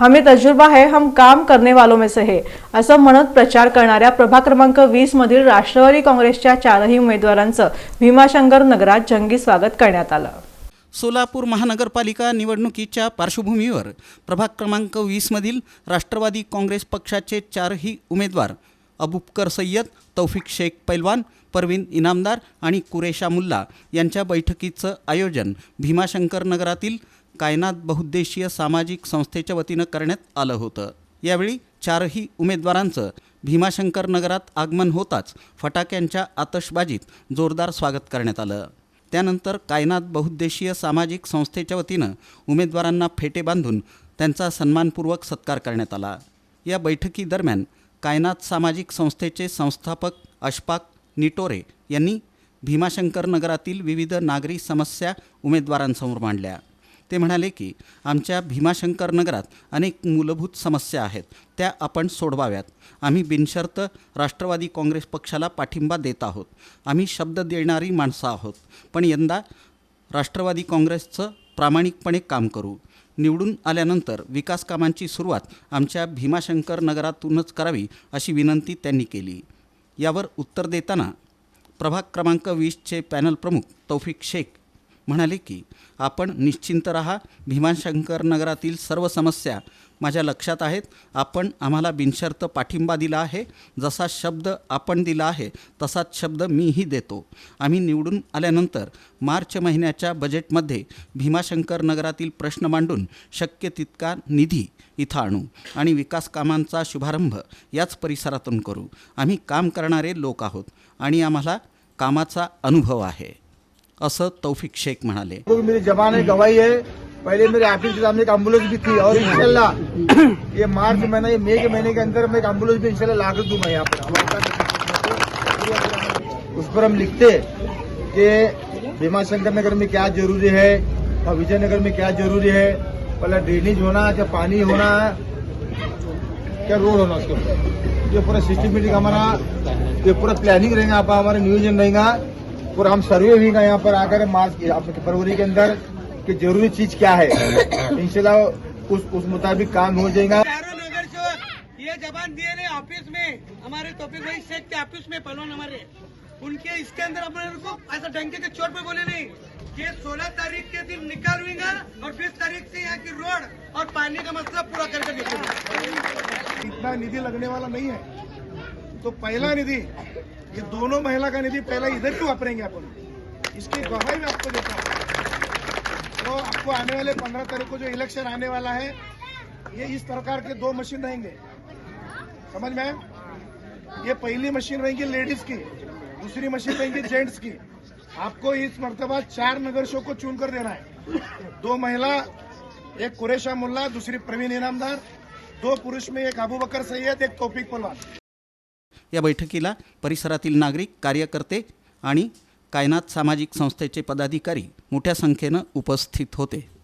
हमें तजुर्बा है हम काम करने वालों में से है असं म्हणत प्रचार करणाऱ्या प्रभाग क्रमांक वीस मधील राष्ट्रवादी काँग्रेसच्या चारही उमेदवारांचं भीमाशंकर नगरात जंगी स्वागत करण्यात आलं. सोलापूर महानगरपालिका निवडणुकीच्या पार्श्वभूमीवर प्रभाग क्रमांक वीसमधील राष्ट्रवादी काँग्रेस पक्षाचे चारही उमेदवार अबुबकर सय्यद तौफिक शेख पैलवान परवीन इनामदार आणि कुरेशा मुल्ला यांच्या बैठकीचं आयोजन भीमाशंकर नगरातील कायनात बहुद्देशीय सामाजिक संस्थेच्या वतीनं करण्यात आलं होतं. यावेळी चारही उमेदवारांचं भीमाशंकर नगरात आगमन होताच फटाक्यांच्या आतषबाजीत जोरदार स्वागत करण्यात आलं. त्यानंतर कायनात बहुद्देशीय सामाजिक संस्थेच्या वतीनं उमेदवारांना फेटे बांधून त्यांचा सन्मानपूर्वक सत्कार करण्यात आला. या बैठकीदरम्यान कायनात सामाजिक संस्थेचे संस्थापक अशफाक निटोरे यांनी भीमाशंकर नगरातील विविध नागरी समस्या उमेदवारांसमोर मांडल्या. ते म्हणाले की आमच्या भीमाशंकर नगरात अनेक मूलभूत समस्या आहेत. त्या आपण सोडवाव्यात. आम्ही बिनशर्त राष्ट्रवादी काँग्रेस पक्षाला पाठिंबा देत आहोत. आम्ही शब्द देणारी माणसं आहोत. पण यंदा राष्ट्रवादी काँग्रेसचं प्रामाणिकपणे काम करू. निवडून आल्यानंतर विकास कामांची सुरुवात आमच्या भीमाशंकर नगरातूनच करावी अशी विनंती त्यांनी केली. यावर उत्तर देताना प्रभाग क्रमांक वीसचे पॅनल प्रमुख तौफिक शेख म्हणाले की आपण निश्चिंत रहा. भीमाशंकर नगरातील सर्व समस्या माझ्या लक्षात आहेत. आपण आम्हाला बिनशर्त पाठिंबा दिला आहे. जसा शब्द आपण दिला आहे तसाच शब्द मीही देतो. आम्ही निवडून आल्यानंतर मार्च महिन्याच्या बजेटमध्ये भीमाशंकर नगरातील प्रश्न मांडून शक्य तितका निधी इथं आणू आणि विकास कामांचा शुभारंभ याच परिसरातून करू. आम्ही काम करणारे लोक आहोत आणि आम्हाला कामाचा अनुभव आहे. असं तौफिक शेख म्हणाले. मेरी जबान गवाही है। पहले मेरे ऑफ़िस के सामने एक एंबुलेंस भी थी और इंशाल्लाह ये मार्च महीना, ये मई के महीने के अंदर मैं एक एंबुलेंस भी इंशाल्लाह ला कर दूँगा यहाँ पर। उस पर हम लिखते कि भीमाशंकर नगर में क्या ज़रूरी है और विजयनगर में क्या ज़रूरी है, पहले ड्रेनेज होना क्या पानी होना क्या रोड होना उसके ये पूरा सिस्टमेटिक हमारा, ये पूरा प्लानिंग रहेगा, आप हमारा नियोजन रहेगा। पूरा हम सर्वे भी का यहाँ पर आकर मार्च फरवरी के अंदर कि ज़रूरी चीज़ क्या है। इंशाल्लाह उस उस मुताबिक काम हो जाएगा। ये जबान दिए ने ऑफ़िस में हमारे तोफिक भाई शेख के ऑफ़िस में पहलवान हमारे। उनके इसके अंदर अपने को ऐसा डंके के चोट पे बोले नहीं। कि सोलह तारीख के दिन निकाल हुएगा और बीस तारीख से यहाँ की रोड और पानी का मसला पूरा करके दिखाऊँगा इतना निधि लगने वाला नहीं है। तो पहला निधि ये दोनों महिला का निधि पहला इधर क्यों वापरेंगे अपन? इसकी गवाही मैं आपको देता हूँ। तो आपको आने वाले पंद्रह तारीख को जो इलेक्शन आने वाला है, ये इस प्रकार के दो मशीन रहेंगे। समझ में ये पहली मशीन रहेगी लेडीज़ की, दूसरी मशीन रहेगी जेंट्स की। आपको इस मरतबा चार नगरशों को चुन कर देना है। दो महिला, एक कुरेशा मुल्ला, दूसरी प्रवीण इनामदार, दो पुरुष में एक अबू बकर सैयद, एक तौफिक पलवान। या बैठकीला परिसरातील नागरिक कार्यकर्ते आणि कायनात सामाजिक संस्थेचे पदाधिकारी मोठ्या संख्येनं उपस्थित होते.